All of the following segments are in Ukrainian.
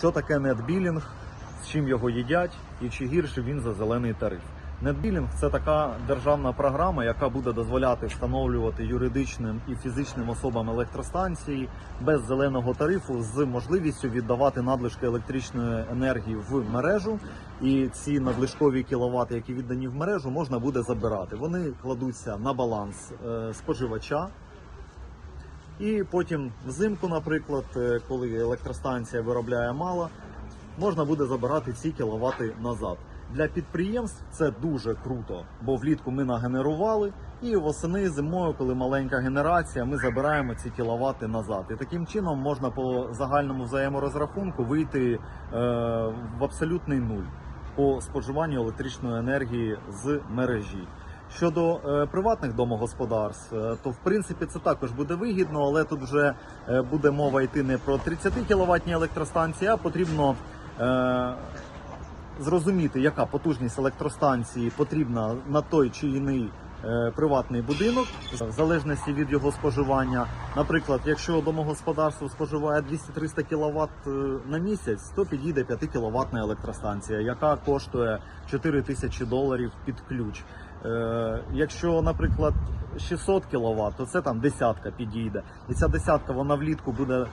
Що таке нетбілінг, з чим його їдять і чи гірше він за зелений тариф. Нетбілінг це така державна програма, яка буде дозволяти встановлювати юридичним і фізичним особам електростанції без зеленого тарифу з можливістю віддавати надлишки електричної енергії в мережу. І ці надлишкові кіловати, які віддані в мережу, можна буде забирати. Вони кладуться на баланс е, споживача. І потім взимку, наприклад, е, коли електростанція виробляє мало, можна буде забирати ці кіловати назад. Для підприємств це дуже круто, бо влітку ми нагенерували, і восени зимою, коли маленька генерація, ми забираємо ці кіловати назад. І таким чином можна по загальному взаєморозрахунку вийти е, в абсолютний нуль по споживанню електричної енергії з мережі. Щодо е, приватних домогосподарств, е, то в принципі це також буде вигідно, але тут вже е, буде мова йти не про 30 кіловатні електростанції, а потрібно е, зрозуміти, яка потужність електростанції потрібна на той чи іний приватний будинок, в залежності від його споживання. Наприклад, якщо домогосподарство споживає 200-300 кВт на місяць, то підійде 5 кВт електростанція, яка коштує 4 тисячі доларів під ключ. Е, якщо, наприклад, 600 кВт, то це там десятка підійде. І ця десятка вона влітку буде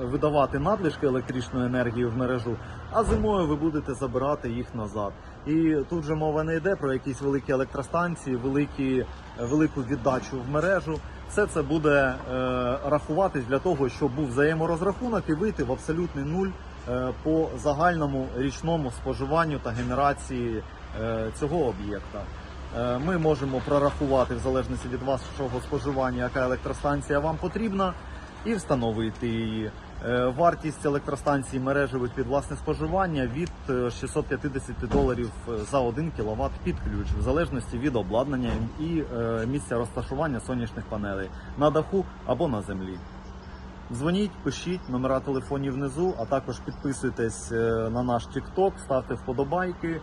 видавати надлишки електричної енергії в мережу, а зимою ви будете забирати їх назад. І тут же мова не йде про якісь великі електростанції, великі, велику віддачу в мережу. Все це буде е, рахуватись для того, щоб був взаєморозрахунок і вийти в абсолютний нуль е, по загальному річному споживанню та генерації цього об'єкта. Е, Ми можемо прорахувати в залежності від вашого споживання, яка електростанція вам потрібна, і встановити її. Е, Вартість електростанції мережевих під власне споживання від е, 650 доларів за 1 кВт під ключ, в залежності від обладнання і е, місця розташування сонячних панелей на даху або на землі. Дзвоніть, пишіть номера телефонів внизу, а також підписуйтесь е, на наш TikTok, ставте вподобайки.